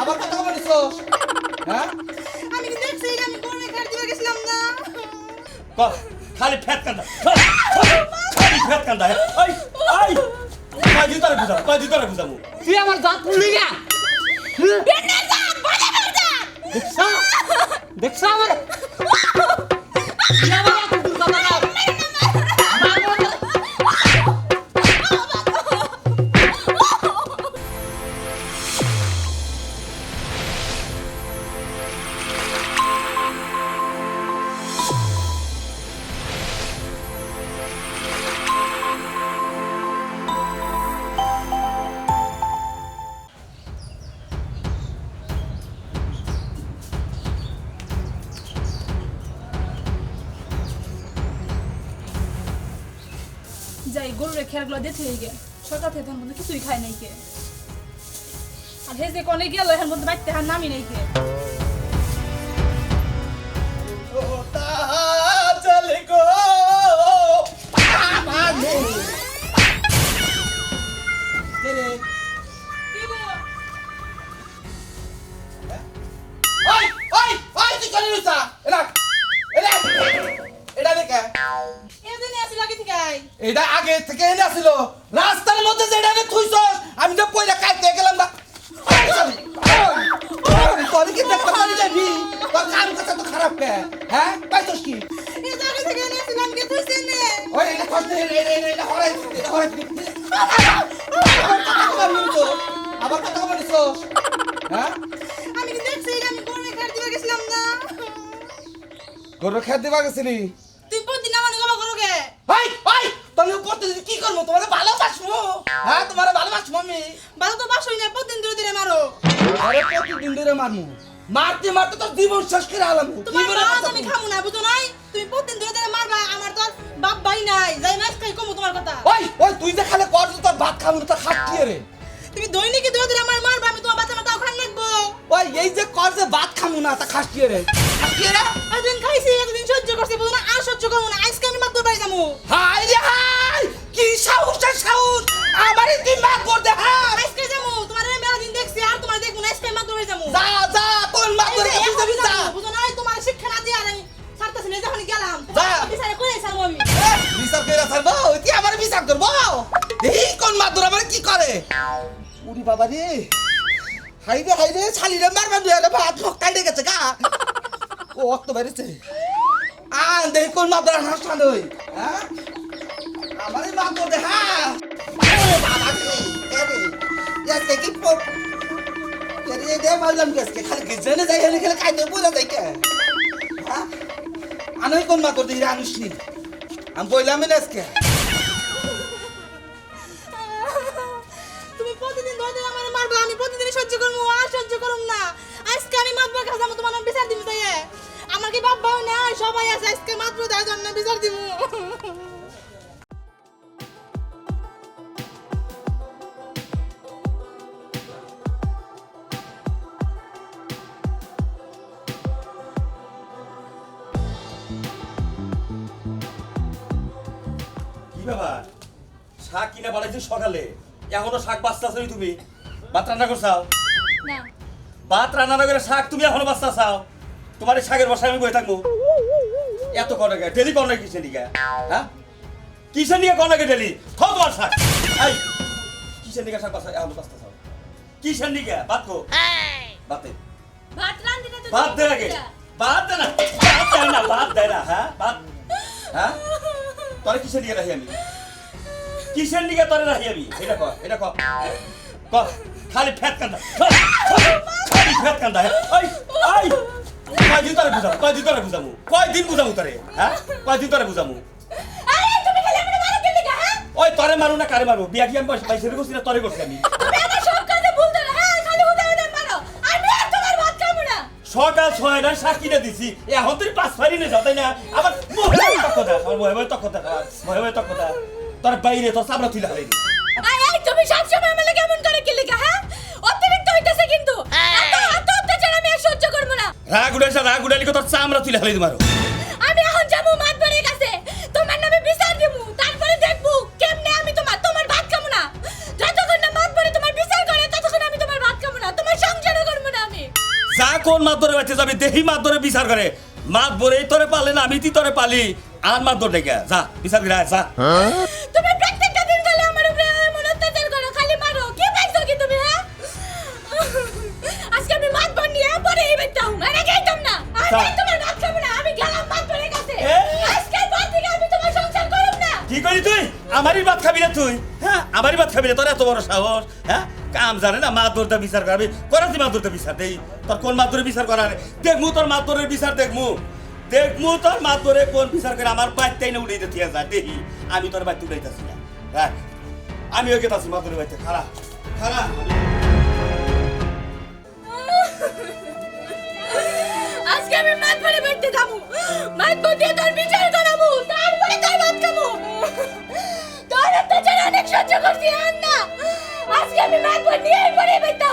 আবার কথা বলিস হ্যাঁ আমি কি দেখছি আমি গরমে খাট দিতে গেছিলাম না খালি ফ্যাট কান্দা খালি ফ্যাট কান্দা ওই ওই কয় দিন তোরে বুঝাবো কয় দিন তোরে বুঝাবো তুই আমার দাঁত খুললি দাঁত দেখছ দেখছ আমার গরুরে খেয়ারগুলো দেখে গে সরকার থেকে মধ্যে কিছুই খায় নাই কে। আর হে যে কনে গেল এখন বন্ধু বাইতে হার নামি নাই কে। বলিস হ্যাঁ? আমি কি দেখছি আমি গরমে খাট দিতে গেছিলাম না। গরু খেতে দিবা গেছিলি? তুই প্রতিদিন আমার গলা গরুকে ভাই ভাই তুমি প্রতিদিন কি করব? তোমার ভালোবাসবো? হ্যাঁ তোমার ভালোবাসবো আমি। ভালো তো বাসই না প্রতিদিন ধরে ধরে মারো। আরে প্রতিদিন ধরে মারমু মারতে মারতে তো জীবন শেষ করে আলাম। তোমার বাদ আমি খামু না বুঝো নাই? তুমি প্রতিদিন ধরে ধরে মারবা আমার তো বাপ ভাই নাই। যাই মাছ খাই কমু তোমার কথা। ওই ওই তুই যে খালে কর তোর ভাত না, তোর খাট কি রে? তুমি দৈনিক ধরে ধরে আমার মারবা আমি তোমার বাচ্চা মাথা ওখানে লাগবো ওই এই যে কর যে ভাত খামু না তা খাস কি রে খাস কি রে এতদিন খাইছি এতদিন সহ্য করছি বুঝো না আর সহ্য করব না আজকে আমি মাত্র বাড়ি যাব। হাই রে হাই কি সাহস আর সাহস আমারে তুই মাত করতে হাই আজকে যাব তোমার আমি মেলা দিন দেখছি আর তোমার দেখব না আজকে আমি মাত্র বাড়ি যাব। যা যা তোর মাত করে তুই যাবি যা। বুঝো না তোমার শিক্ষা না দিয়ে আর আমি ছাড়তেছি না যখন গেলাম। যা। বিচারে করে ছাড়বো আমি। বিচার করে ছাড়বো? তুই আমার বিচার করব? এই কোন মাদুর আমার কি করে। উরি বাবা রে। হাই রে হাই রে ছালি রে মারবা দুই ভাত রে গেছে গা। ও অক্ত বেড়েছে আন দেখ কোন মাদুর হাসা নই হ্যাঁ? আমারই মাদুর দে হ্যাঁ? ওরে বাবা রে এরে ইয়াকে কি মারলাম গেছে খালি গেজনে যাই হেলে খালি কাইতে বুঝা যাই কে? হ্যাঁ? আনই কোন মাদুর দিই আনুস নি। আমি বললাম আজকে। কিনা বানাইছি সকালে? এখনও শাক বাঁচতেছই তুমি? ভাত রান্না করছাও না। ভাত রান্না না করে শাক তুমি এখনও বাঁচতেছাও তোমার এই শাকের বসায় আমি বয়ে থাকব। এত কনে গে ডেলি কনে কিসে নিকে? হ্যাঁ? কিসে নিয়ে কনে গে ডেলি? খাও তোমার শাক। এই কিসের নিকে শাক বাঁচা এখনও বাঁচতেছাও কিসের নিকে? ভাত কো ভাতে। ভাত রান্ধি না তো ভাত দে আগে। ভাত দে না। ভাত দেয় না ভাত দেয় না হ্যাঁ? ভাত। হ্যাঁ? তোরে কিসের নিকে রাখি আমি? কিসের নিকে তোরে রাখি আমি? এটা কর এটা কর। কর খালি ফ্যাট কান্দা। খালি ফ্যাট কান্দা ওই ওই! কয়দিন তোরে বুঝাবো কয়দিন তোরে বুঝাবো? কয়দিন বুঝাবো তোরে হ্যাঁ? কয়দিন তোরে বুঝাবো? হ্যাঁ? ওই তোরে মারু না কারে মারু? বিয়া কি আমি পয়সা করছি না তোরে করছি আমি। হ্যাঁ? সকাল ছয়টায় শাক দিছি। এখন তুই পাঁচ ফারি নে যাও তাই না? আবার মহে তক কথা আমার মহে মহে তক তোর বাইরে তোর সাবরা তুই লাগাই আই আই তুমি সব সময় আমাকে কেমন করে কি লিখা হ্যাঁ? অতিরিক্ত হইতাছে কিন্তু। হ্যাঁ। এত এত অত্যাচার আমি আর সহ্য করব না। রাগ উড়াইছা রাগ উড়াইলি তোর সাবরা তুই লাগাই দিমারো আমি এখন যাব মাতবারের কাছে। তোমার নামে বিচার দিমু তারপরে দেখব কেমনে আমি তোমার তোমার ভাত খাব না। যতক্ষণ না মাতবারে তোমার বিচার করে ততক্ষণ আমি তোমার ভাত খাব না। তোমার সংসার করব না আমি। যা কোন মাতবারে বাচ্চা যাবি দেহি মাতবারে বিচার করে। মাত মাতবরে তোরে পালে না আমি তি তোরে পালি। আর মাতবর ডেকে যা বিচার করে যা। হ্যাঁ? খাবি না তুই? হ্যাঁ? আমারই ভাত খাবি না তোর এত বড় সাহস? হ্যাঁ? কাম জানে না মা তোরটা বিচার করবি। করাছি মা তোরটা বিচার, দেই। তোর কোন মা তোরে বিচার করার? দেখমু তোর মা তোরের বিচার, দেখমু। দেখমু তোর মা তোরে কোন বিচার করে আমার বাড়িতেই না উড়ে দিতে যা দেখি আমি তোর বাড়িতে উড়াইতেছি না। রাখ আমি ওকে তাছি মা তোর বাড়িতে খারাপ আজকে আমি যাব দিয়ে তোর বিচার সহ্য করছি আর না আজকে আমি মাত নিয়ে পরে বেটাও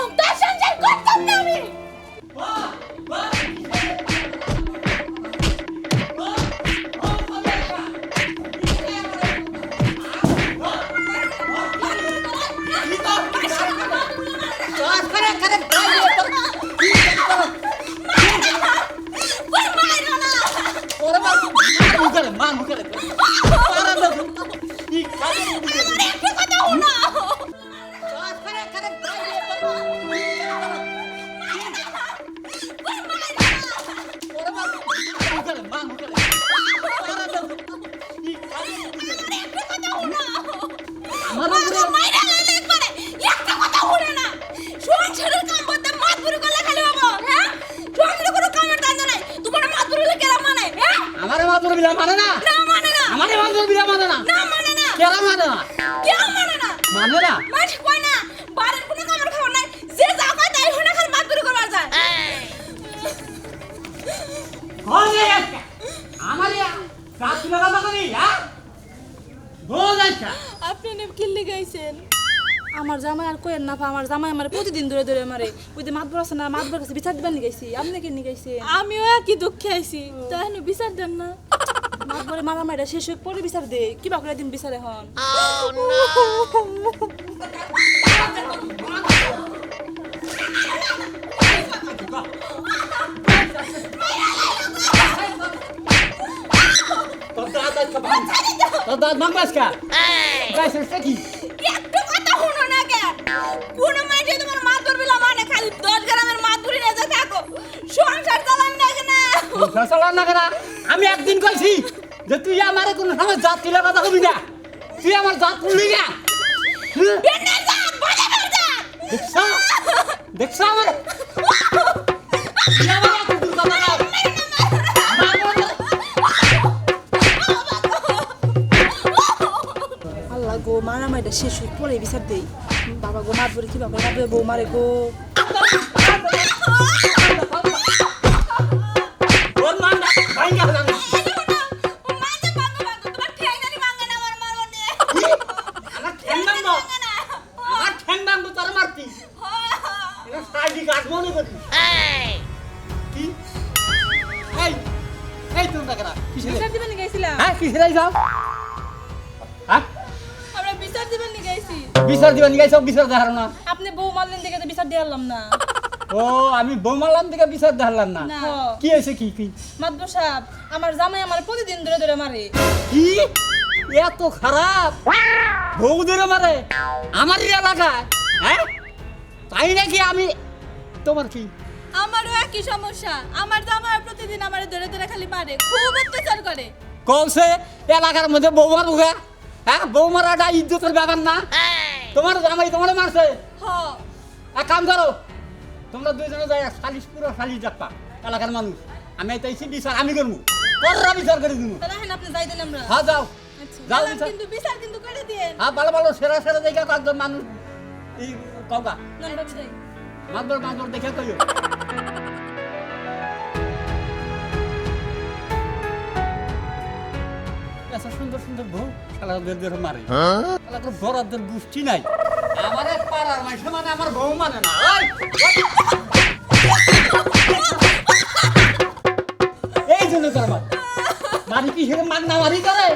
কিল্লি আমার জামাই আর কোয়েন না আমার জামাই আমার প্রতিদিন ধরে ধরে মারে। ওই যে মাতবর আছে না মাতবর কাছে বিচার দিবার নিগাইছি আপনি কে নিগাইছে আমিও একই দুঃখে আইছি তাই বিচার দেন না। মাতবরে মারা মারা শেষ হয়ে পরে বিচার দে কিবা করে দিন বিচারে হন? তোর দাঁত ভাঙবাস কা। গাইছে সে কি? কোন মাইটে তোমার মাতবর বিলা মানে খালি দশ গ্রামের মাতবরি নিয়ে যা থাকো। সংসার চালান না কেনা? ফসলার না কেনা? আমি একদিন কইছি যে তুই আমারে কোন সময় জাত তুলে কথা কবি না। তুই আমার জাত তুললি না। দেখছ? দেখছ আমার? তুই আমার এত দূর কথা কও। আল্লাহ গো মারা মাইটা শেষ হয়ে পরে বিচার দেই। বাবা গো মাতবরি কি বাবা বাবা বউ মারে গো বিচার দিবেন গাইছ বিচার দেখার না। আপনি বউ মারলেন দেখে তো বিচার দিয়ে আনলাম না। ও আমি বৌমালাম থেকে বিচার দেখালাম না। কি হয়েছে কি কি? মাতবর সাহেব আমার জামাই আমার প্রতিদিন ধরে ধরে মারে। কি? এত খারাপ। বৌদের মারে? আমার এলাকায়? হ্যাঁ? তাই নাকি আমি? তোমার কি? আমারও একই সমস্যা। আমার জামাই প্রতিদিন আমার ধরে ধরে খালি মারে। খুব অত্যাচার করে। কলসে এলাকার মধ্যে বৌমার উগা হ্যাঁ বৌমারাটা ইজ্জতের ব্যাপার না। তোমার জামাই তোমার মারছে। এক কাম করো তোমরা দুইজনে যাই সালিশ পুরো সালিশ যাপ্পা এলাকার মানুষ। আমি তাইছি বিচার আমি করব। পররা বিচার করে দিব। হ্যাঁ যাও। আচ্ছা যাও কিন্তু বিচার কিন্তু করে দিয়েন। হ্যাঁ ভালো ভালো সেরা সেরা দেখে কয়েকজন মানুষ এই কওগা মাতবর মাতবর দেখে কইও। এত সুন্দর সুন্দর বউ। খেলাদের দের মারে। খেলাদের বরাদের গোষ্ঠী নাই। আমার পাড়ার মানুষ মানে আমার বউ মানে না। এই জন্য তার মারি কি হিরে মাগনা মারি করে?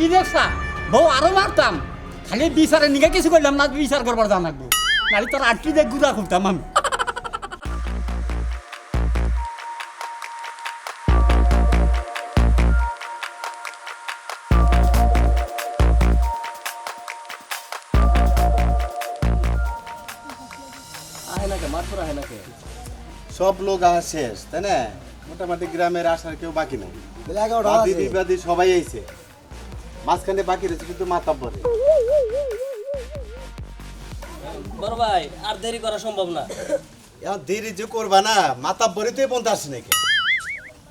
কি দেখছা? বউ আরও মারতাম। খালি বিচারে নিগে কিছু করলাম না বিচার করবার জান লাগবো। নাহলে তোর আটটি দেখ গুড়া খুলতাম আমি। সব লোক আসা শেষ তাই না? মোটামুটি গ্রামের আসার কেউ বাকি নেই। বাদি সবাই আইছে। মাঝখানে বাকি রয়েছে কিন্তু মাতাব্বরে বড় ভাই আর দেরি করা সম্ভব না। এখন দেরি যে করবা না মাতাব্বরে তো পর্যন্ত আসছে নাকি?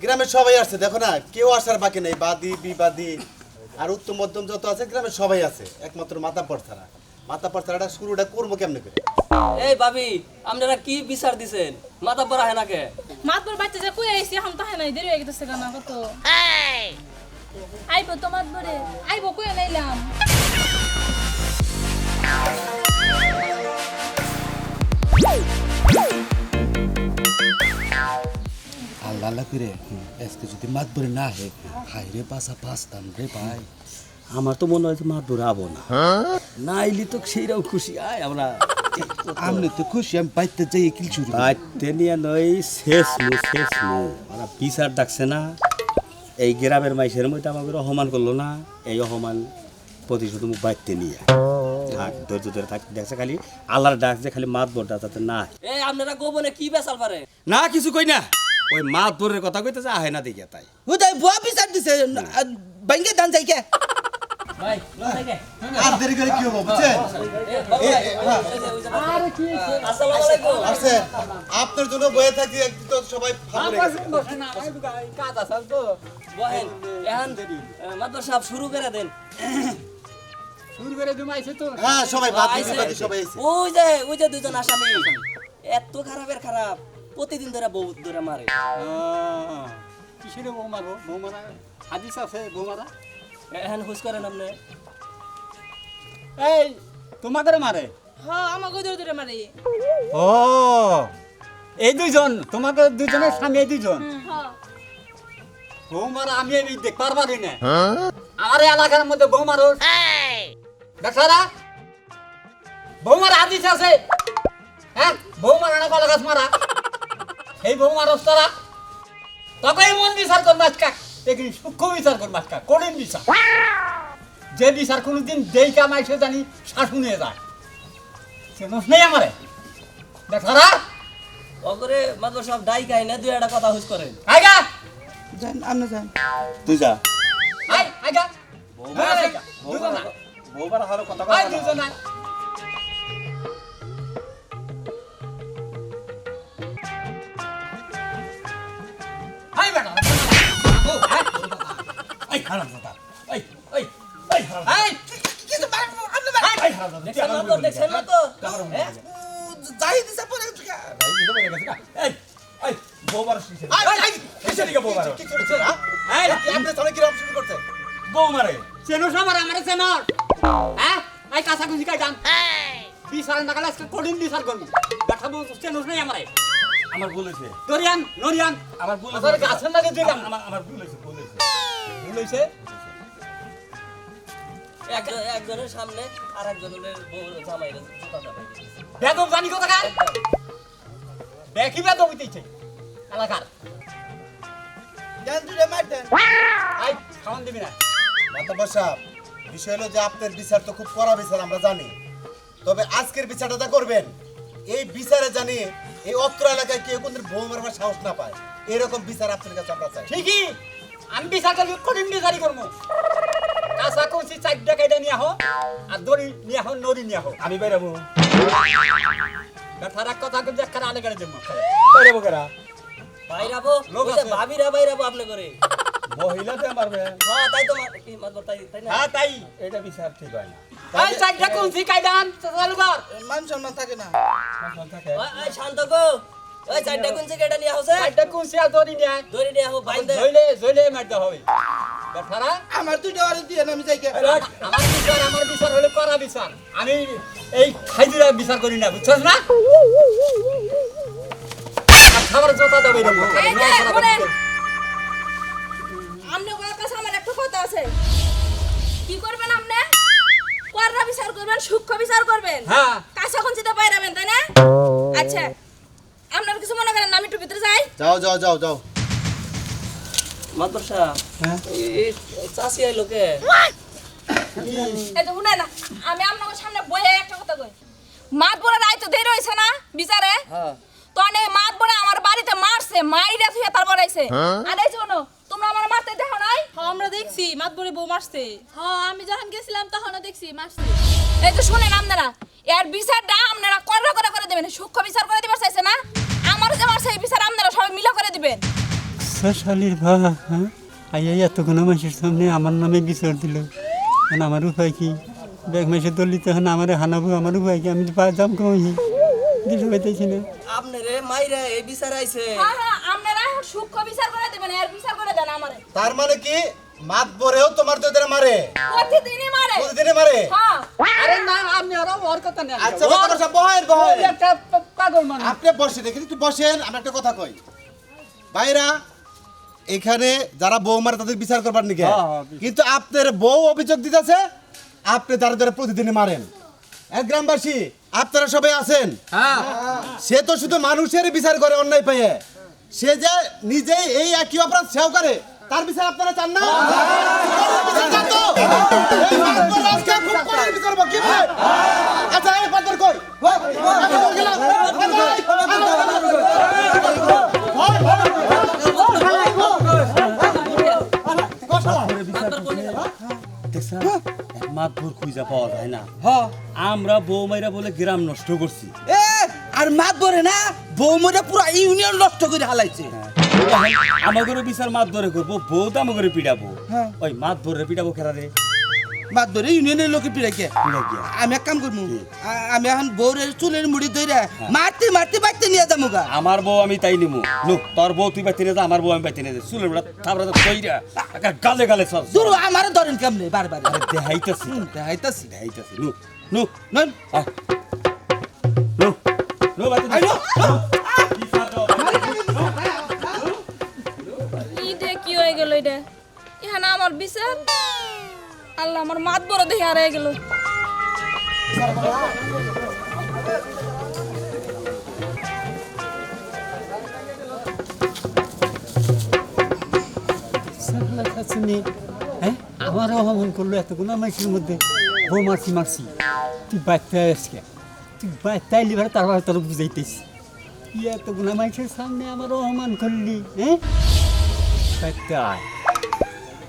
গ্রামের সবাই আসছে দেখো না কেউ আসার বাকি নেই বাদি বিবাদী আর উত্তম মধ্যম যত আছে গ্রামের সবাই আছে একমাত্র মাতাব্বর ছাড়া মাতাব্বর ছাড়াটা শুরুটা করব কেমনে করে? এই ভাবি আপনারা কি বিচার দিছেন? মাথা পড়া হয় নাকে মাতবর বাচ্চা যে কই আইছি এখন তাহে নাই দেরি হয়ে গেছে গানা কত? আইবো তো মাতবরে আইবো কই নাইলাম আল্লাহ আল্লাহ করে আজকে যদি মাত বলে না হে হাই রে বাসা পাঁচতাম রে ভাই। আমার তো মনে হয় যে মাত ধরে আবো না। না আইলি তো সেইরাও খুশি। আয় আমরা আমি তো খুশি আমি বাইতে যাই কিল শুরু বাইতে নিয়ে নয় শেষ মু শেষ মু। ওরা বিচার ডাকছে না। এই গ্রামের মাইসের মধ্যে আমাকে অপমান করল না এই অপমান প্রতিশোধ মুখ বাইতে নিয়ে থাক ধৈর্য ধরে থাক। দেখছে খালি আল্লাহর ডাক যে খালি মাত বোরটা তাতে না এই আপনারা গোপনে কি বেচাল পারে? না কিছু কই না। ওই মাত বোরের কথা কইতে যা হয় না দেখে তাই। উদয় বুয়া বিচার দিছে বাইঙ্গে দান যাই কে ভাই থেকে আর দেরি করে কি হব বুঝছেন? আসসালামু আপনার জন্য বয়ে থাকি সবাই ফাঁকা লেগেছে। কাজ আছে তো। বহেন এখন মাদর সাহেব শুরু করে দেন। শুরু করে তো। হ্যাঁ সবাই বাদি আইছে। সবাই ওই যে ওই যে দুজন আসামি। এত খারাপের খারাপ। প্রতিদিন ধরে বউ ধরে মারে। কিসের বউ মারবো বউ মারা হাদিস আছে বউ মারা এখন হুশ করেন আপনি। এই তোমাকে মারে? হ্যাঁ আমাকে দূরে দূরে মারে। ও এই দুজন তোমাকে দুজনের স্বামী এই দুজন হ্যাঁ বৌমার আমি এই দেখতে পারবারি না। আমার এই এলাকার মধ্যে বৌমার বেচারা বৌমার আদিস আছে। হ্যাঁ বৌমার না কলা গাছ মারা। এই বৌমার অস্তরা তখন এই মন বিচার কর মাছকা দেখি সূক্ষ্ম বিচার কর মাছকা কঠিন বিচার। যে বিচার কোনোদিন দেই কামাই সে জানি শাসনে যায়। সে নেই আমারে। বেচারা অগরে মাদর সাহেব ডাই খাই না দুই একটা কথা হুশ করেন আইগা! জান আপনি জান। তুই যা। আই আইগা! আইগা দুজন আয়। বউবার হারো কথা আয় দুজন বেটা। ও। হারাম দাদা হারাম হারাম দাদা তো? না তো? বউ মারে চেনোস আমার আমারে চেনর হ্যাঁ? আই কাঁচা কুচি কাই যান বিচার না গেলে আজকে কঠিন বিচার করবি দেখা বলছো চেনোস নাই আমারে? আমার ভুল হয়েছে। দরিয়ান নরিয়ান। আমার ভুল তোর গাছের লাগে দিলাম আমার আমার ভুল হয়েছে ভুল হয়েছে। ভুল হইছে এক- একজনের সামনে আর একজনের বউ জামাই। বেদব জানি কথা কার দেখি বেদব হইতেছে। এলাকার। জান দুরে মার দেন। আই খাওয়ান দিবি না। সাহেব বিষয় হলো যে আপনার বিচার তো খুব কড়া বিচার আমরা জানি। তবে আজকের বিচারটা যা করবেন। এই বিচারে জানি এই অত্র এলাকায় কেউ কোনদিন বউ মারবার সাহস না পায়। এরকম বিচার আপনার কাছে আমরা চাই। ঠিকই। আমি বিচার করবি কঠিন বিচারই করব। কাঁচা চারটা নিয়ে আহ আর দড়ি নিয়ে আহ নড়ি নিয়ে আহ। আমি বাইরাবো বেঠার এক কথা কিন্তু একটা আলে গেলে দেবো। বাইরাবো কেরা? বাইরাবো। ভাবিরা বাইরাবো আপনি করে মহিলাতে মারবে। হ্যাঁ তাই তো কি তাই তাই না? হ্যাঁ তাই। এটা বিচার ঠিক হয় না। চালু কর মান সম্মান থাকে না। সম্মান থাকে। ওই শান্ত গো। ওই কোন নিয়ে কচি আর দড়ি নিয়ে। নিয়ে আহো বাইন্দে। জইলে জইলে মারতে হবে। আমার দুইটা দিয়ে আমি যাই। এই আমার বিচার আমার বিচার হলে করা বিচার। আমি এই খাইদিরা বিচার করি না বুঝছস না? খাবার জোতা দেবে এরকম আছে। কি করবেন আপনি? কররা বিচার করবেন সূক্ষ্ম বিচার করবেন। হ্যাঁ। কাঁচা খুঁজিতে পাইরাবেন তাই না? আচ্ছা আপনার কিছু মনে করেন আমি একটু ভিতরে যাই। যাও যাও যাও যাও। মাদ্রাসা এই চাষি আইলো কে? এই তো শুনে না আমি আপনার সামনে বইয়ে একটা কথা কই। মাত বড় রায় তো দেরি না বিচারে? হ্যাঁ। তো অনেক মাত আমার বাড়িতে মারছে মাইরা থুয়ে তারপর আইছে। আর এই শোনো তোমরা আমার মারতে দেখো নাই হ্যাঁ আমরা দেখছি মাতবরে বউ মারছে। হ্যাঁ আমি যখন গেছিলাম তখনও দেখছি মারছে। এই তো শুনেন আপনারা এর বিচারটা আপনারা কড়া করে করে দেবেন সূক্ষ্ম বিচার করে দিবার চাইছে না? আমার যে মারছে এই বিচার আপনারা সবাই মিলা করে দিবেন। শালির ভা হ্যাঁ? আইয়া এতগুলো মাসের সামনে আমার নামে বিচার দিল। এখন আমার উপায় কি? ব্যাগ মাসে দলিত হন আমার হানাবো আমার উপায় কি? আমি পা- দাম কমাই। দিতে পাইতেছি না। আপনারে মাইরা এই বিচার আইছে। হ্যাঁ হ্যাঁ আপনারা সূক্ষ্ম বিচার করে দেবেন এর বিচার তার মানে কি? মাত পরেও তোমার দুইটা মারে। প্রতিদিনই মারে। প্রতিদিনে মারে? হ্যাঁ। আরে না আমি আরও ওর কথা নেই। আচ্ছা মাদ্রাসা বহেন বহেন। একটা পাগল মানুষ। আপনি বসে দেখেন একটু বসেন আমি একটা কথা কই। ভাইরা এখানে যারা বউ মারে তাদের বিচার করবার নিকে হ্যাঁ, হ্যাঁ, কিন্তু আপনার বউ অভিযোগ দিতেছে আপনি তারা ধরে প্রতিদিনই মারেন। এক গ্রামবাসী আপনারা সবাই আছেন? হ্যাঁ। সে তো শুধু মানুষের বিচার করে অন্যায় পেয়ে। সে যে নিজেই এই একই অপরাধ সেও করে তার বিচার আপনারা চান না? আচ্ছা এই পাথর কই খুঁজা পাওয়া যায় না। আমরা বউ মাইরা বলে গ্রাম নষ্ট করছি। আর মাত ধরে না? বউ মরে পুরো ইউনিয়ন নষ্ট করে হালাইছে। আমাগরে বিচার মাত ধরে করব বউ তো আমাগরে পিটাবো ওই মাত ধরে পিটাবো খেলা রে। মাত ধরে ইউনিয়নের লোকে পিড়াইকে পিড়াই গিয়া। আমি এক কাম করব আমি এখন বউরের চুলের মুড়ি ধরে মারতে মারতে বাইতে নিয়ে যাব গা। আমার বউ আমি তাই নিমু। নো তোর বউ তুই বাইতে নিয়ে যা আমার বউ আমি বাইতে নিয়ে যা। চুলের বেড়া তারপরে তো কইরা একা গালে গালে সব দূর আমার ধরেন কেমনে? বারবার আরে দেহাইতাছি দেখাইতাছি। দেহাইতাছি নো নো নন কি হয়ে আমারও অমন করল এতগুলো মাসের মধ্যে। বউ মারছি মারছি তুই বাচ্চা আজকে তুই এলি ভাড়া তারপর তোর বুঝাইতেছি। তুই এতগুলো মাসের সামনে আমার অপমান করলি হ্যাঁ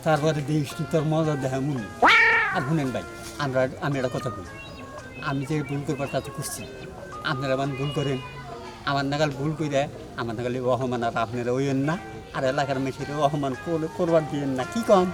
তারপরে দেখিস তোর মজা দেখা মুনি আর শুনেন ভাই, আমরা, আমি একটা কথা বলি। আমি যে ভুল করবার তা তো করছি। আপনারা আমার ভুল করেন। আমার নাগাল ভুল করে দেয় আমার নাগালে অহমান আর আপনারা ওইন না। আর এলাকার মেশিরে অহমান করবার দিয়েন না। কি কম